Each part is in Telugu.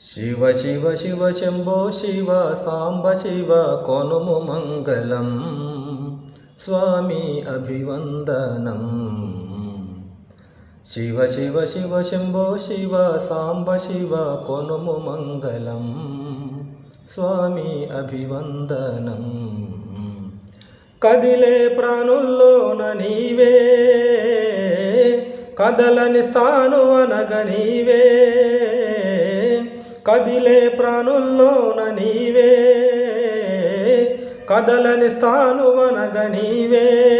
శివ శివ శివ శంభో శివ సాంబ శివ కొనుము మంగళం. స్వామి అభివందనం. శివ శివ శివ శంభో శివ సాంబ శివ కొనుము మంగళం. స్వామి అభివందనం. కదిలే ప్రాణుల్లోన నీవే కదలని స్థానువనగ నీవే. కదిలే ప్రాణుల్లోన నీవే. కదలని స్థానువనగ నీవే.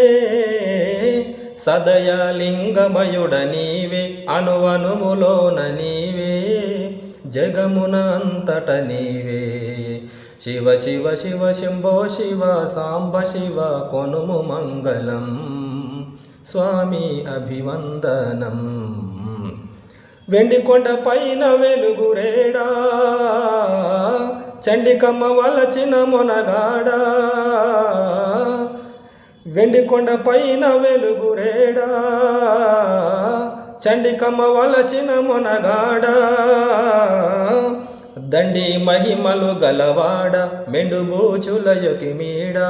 సదయలింగమయుడ నీవే అనువనుములోన నీవే. జగమున అంతట నీవే. శివ శివ శివ శంభో శివ సాంబ శివ కొనుము మంగళం. స్వామి అభివందనం. వెండి కొండ పైన వెలుగురేడా చండికమ్మ వలచిన మొనగాడా. వెండి కొండ పైన వెలుగురేడా చండికమ్మ వలచిన మొనగాడా. దండి మహిమలు గలవాడ మెండుబూచుల యొకిమీడా.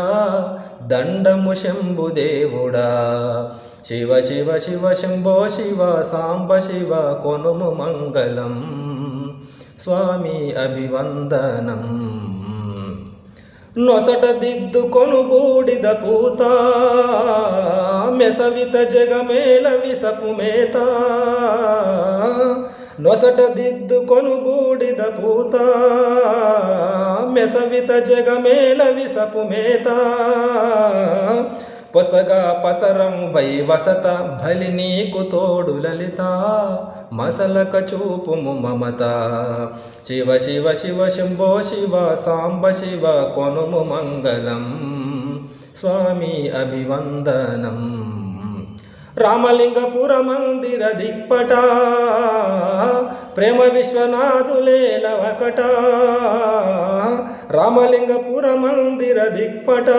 దండము శంభుదేవుడా శివ శివ శివ శంభో శివ సాంబ శివ కొనుము మంగళం. స్వామి అభివందనం. నొసట దిద్దుకొను బూడిద పూత. మెసవిత జగమేల విసపు మేత. నొసట దిద్దుకొను బూడిద పూత మెసవిత జగమేల విసపు మేత. పొసగా పసరం వై వసత బలి నీకు తోడు లలిత మసలక చూపుము మమత. శివ శివ శివ శంభో శివ సాంబ శివ కొనుము మంగళం. స్వామి అభివందనం. రామలింగపుర మందిర దిక్పట ప్రేమ విశ్వనాథులే నవకట. రామలింగపుర మందిర దిక్పట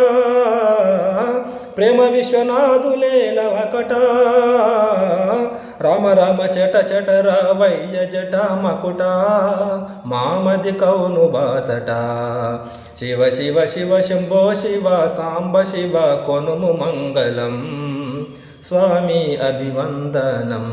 ప్రేమ విశ్వనాథులే నవకట. రామ రామ చట చట రావయ్య జట మకుట మామది కౌను బాసట. శివ శివ శివ శంభో శివ సాంబ శివ కొనుము మంగళం. స్వామి అభివందనం